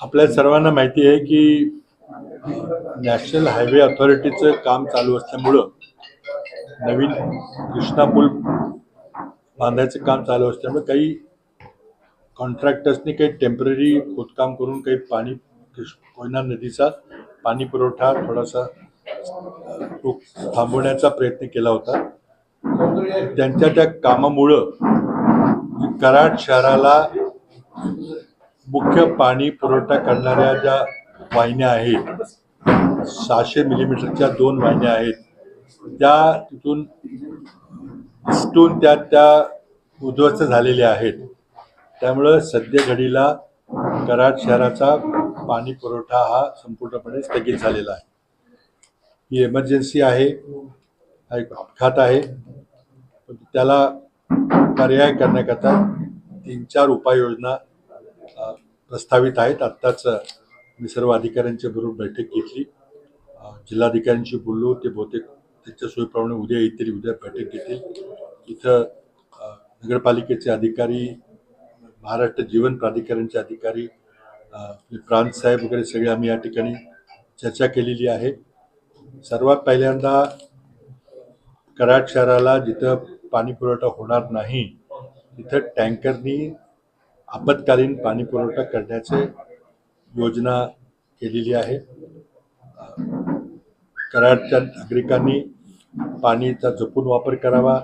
आपल्या सर्वांना माहिती आहे की नॅशनल हायवे अथॉरिटीचं काम चालू असल्यामुळं नवीन कृष्णा पूल बांधायचं काम चालू असल्यामुळे काही कॉन्ट्रॅक्टर्सनी काही टेंपररी खोदकाम करून काही पाणी कोयना नदीचा पाणी पुरवठा थोडासा थांबवण्याचा प्रयत्न केला होता. त्यांच्या त्या कामामुळं कराड शहराला मुख्य पाणी पुरवठा करणाऱ्या ज्या वाहिन्या आहेत सहाशे मिलीमीटरच्या दोन वाहिन्या आहेत त्या तिथून इसटून त्या त्या उद्ध्वस्त झालेल्या आहेत. त्यामुळं सध्या घडीला कराड शहराचा पाणी पुरवठा हा संपूर्णपणे स्थगित झालेला आहे. ही एमर्जन्सी आहे हा एक अपघात आहे. त्याला पर्याय करण्याकरता तीन चार उपाययोजना प्रस्तावित आहेत. आत्ताच मी सर्व अधिकाऱ्यांच्या बरोबर बैठक घेतली. जिल्हाधिकाऱ्यांशी बोललो. ते बहुतेक त्यांच्या सोयीप्रमाणे उद्या येतील उद्या बैठक घेतील. इथं नगरपालिकेचे अधिकारी महाराष्ट्र जीवन प्राधिकरणचे अधिकारी प्रांत साहेब वगैरे सगळे आम्ही या ठिकाणी चर्चा केलेली आहे. सर्वात पहिल्यांदा कराड शहराला जिथं पाणी पुरवठा होणार नाही तिथं टँकरनी आपत्कालीन पाणी पुरवठा करण्याचे योजना केलेली आहे. कराडच्या नागरिकांनी पाणीचा जपून वापर करावा.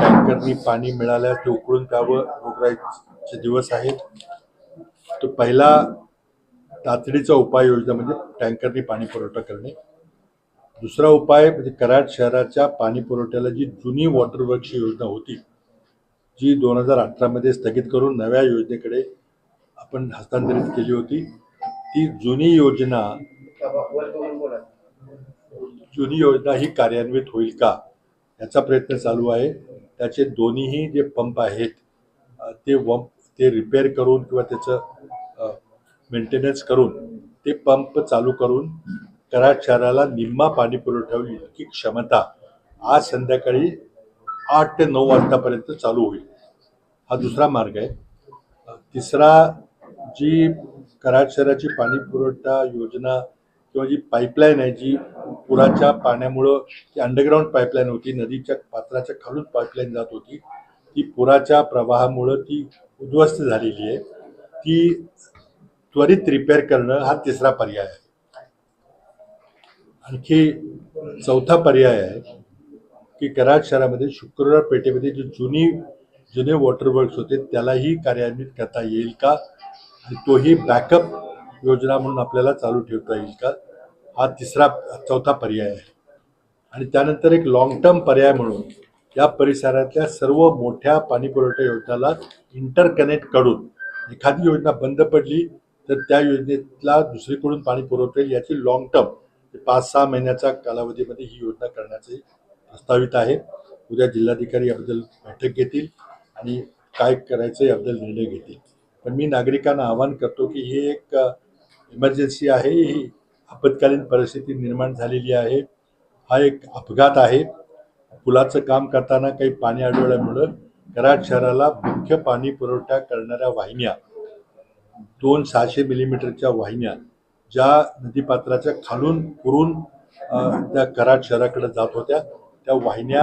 टँकरनी पाणी मिळाल्यास ते उकळून द्यावं रोगराईचे दिवस आहेत. तो पहिला तातडीचा उपाययोजना म्हणजे टँकरनी पाणी पुरवठा करणे. दुसरा उपाय म्हणजे कराड शहराच्या पाणी पुरवठ्याला जी जुनी वॉटर वर्कची योजना होती जी दोन हजार अठरामध्ये स्थगित करून नव्या योजनेकडे आपण हस्तांतरित केली होती. ती जुनी योजना जुनी योजना ही कार्यान्वित होईल का याचा प्रयत्न चालू आहे. त्याचे दोन्हीही जे पंप आहेत ते वंप ते रिपेअर करून किंवा त्याचं मेंटेनन्स करून ते पंप चालू करून कराड शहराला निम्मा पाणी पुरवठा होईल इतकी क्षमता आज संध्याकाळी आठ ते नऊ वाजतापर्यंत चालू होईल. हा दुसरा मार्ग आहे. तिसरा जी कराड शहराची पाणी पुरवठा योजना किंवा जी पाईपलाईन आहे जी पुराच्या पाण्यामुळं ती अंडरग्राऊंड पाईपलाईन होती नदीच्या पात्राच्या खालून पाईपलाईन जात होती ती पुराच्या प्रवाहामुळं ती उद्ध्वस्त झालेली आहे. ती त्वरित रिपेअर करणं हा तिसरा पर्याय आहे. आणखी चौथा पर्याय आहे की कराड शहरामध्ये शुक्रवार पेठेमध्ये जी जुनी जुने वॉटर वर्क्स होते त्यालाही कार्यान्वित करता येईल का? आणि तोही बॅकअप योजना म्हणून आपल्याला चालू ठेवता येईल का? हा तिसरा चौथा पर्याय आहे. आणि त्यानंतर एक लॉंग टर्म पर्याय म्हणून या परिसरातल्या सर्व मोठ्या पाणीपुरवठा योजनाला इंटरकनेक्ट करून एखादी योजना बंद पडली तर त्या योजनेतला दुसरीकडून पाणी पुरवता येईल याची लॉंग टर्म पाच सहा महिन्याच्या कालावधीमध्ये ही योजना करण्याचे प्रस्तावित आहे. उद्या जिल्हाधिकारी याबद्दल बैठक घेतील. आणि काय करायचं याबद्दल निर्णय घेतील. पण मी नागरिकांना आवाहन करतो की ही एक इमर्जन्सी आहे. ही आपत्कालीन परिस्थिती निर्माण झालेली आहे. हा एक अपघात आहे. पुलाचं काम करताना काही पाणी अडवल्यामुळं कराड शहराला मुख्य पाणी पुरवठा करणाऱ्या वाहिन्या दोन सहाशे मिलीमीटरच्या वाहिन्या ज्या नदीपात्राच्या खालून पुरून त्या कराड शहराकडे जात होत्या. त्या वाहिन्या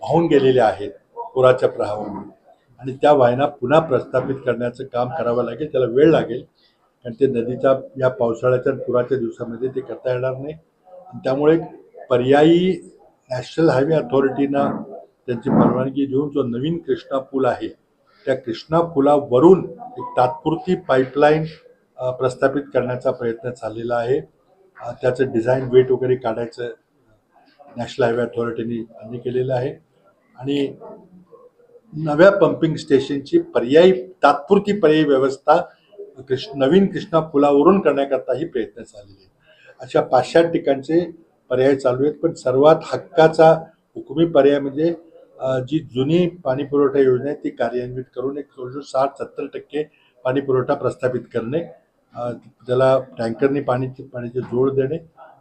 वाहून गेलेल्या आहेत पुराच्या प्रवाहामुळे आणि त्या वाहिन्या पुन्हा प्रस्थापित करण्याचं काम करावं लागेल त्याला वेळ लागेल. कारण ते नदीच्या या पावसाळ्याच्या पुराच्या दिवसामध्ये ते करता येणार नाही. आणि त्यामुळे पर्यायी नॅशनल हायवे अथॉरिटीनं त्यांची परवानगी देऊन जो नवीन कृष्णा पूल आहे त्या कृष्णा पुलावरून एक तात्पुरती पाईपलाईन प्रस्थापित करण्याचा प्रयत्न चाललेला आहे. त्याचं डिझाईन वेट वगैरे काढायचं नॅशनल हायवे अथॉरिटीने केलेलं आहे. आणि नव्या पंपिंग स्टेशनची पर्यायी तात्पुरती पर्यायी व्यवस्था कृष्ण नवीन कृष्णा पुलावरून करण्याकरताही प्रयत्न चाललेले आहेत. अशा पाच सात ठिकाणचे पर्याय चालू आहेत पण सर्वात हक्काचा हुकुमी पर्याय म्हणजे जी जुनी पाणीपुरवठा योजना आहे ती कार्यान्वित करून एक जवळजवळ साठ सत्तर टक्के पाणीपुरवठा प्रस्थापित करणे त्याला टँकरनी पाणीची पाण्याचे जोड देणे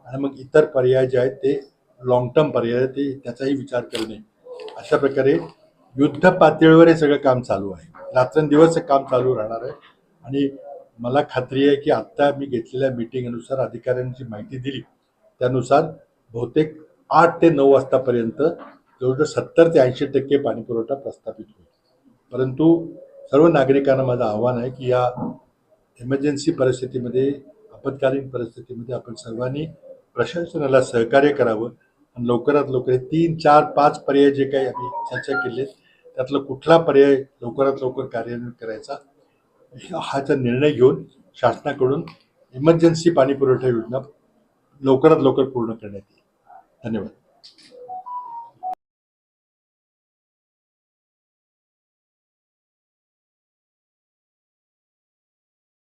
आणि मग इतर पर्याय जे आहेत ते लॉंग टर्म पर्याय ते त्याचाही विचार करणे. अशा प्रकारे युद्ध पातळीवर हे सगळं काम चालू आहे. रात्रंदिवस हे काम चालू राहणार आहे. आणि मला खात्री आहे की आत्ता मी घेतलेल्या मीटिंगनुसार अधिकाऱ्यांची माहिती दिली. त्यानुसार बहुतेक आठ ते नऊ वाजतापर्यंत जवळजवळ सत्तर ते ऐंशी टक्के पाणीपुरवठा प्रस्थापित होईल. परंतु सर्व नागरिकांना माझं आव्हान आहे की या इमर्जन्सी परिस्थितीमध्ये आपत्कालीन परिस्थितीमध्ये आपण सर्वांनी प्रशासनाला सहकार्य करावं. आणि लवकरात लवकर हे तीन चार पाच पर्याय जे काही आम्ही चर्चा केले त्यातला कुठला पर्याय लवकरात लवकर कार्यान्वित करायचा हाचा निर्णय घेऊन शासनाकडून इमर्जन्सी पाणी पुरवठा योजना लवकरात लवकर पूर्ण करण्यात येईल. धन्यवाद.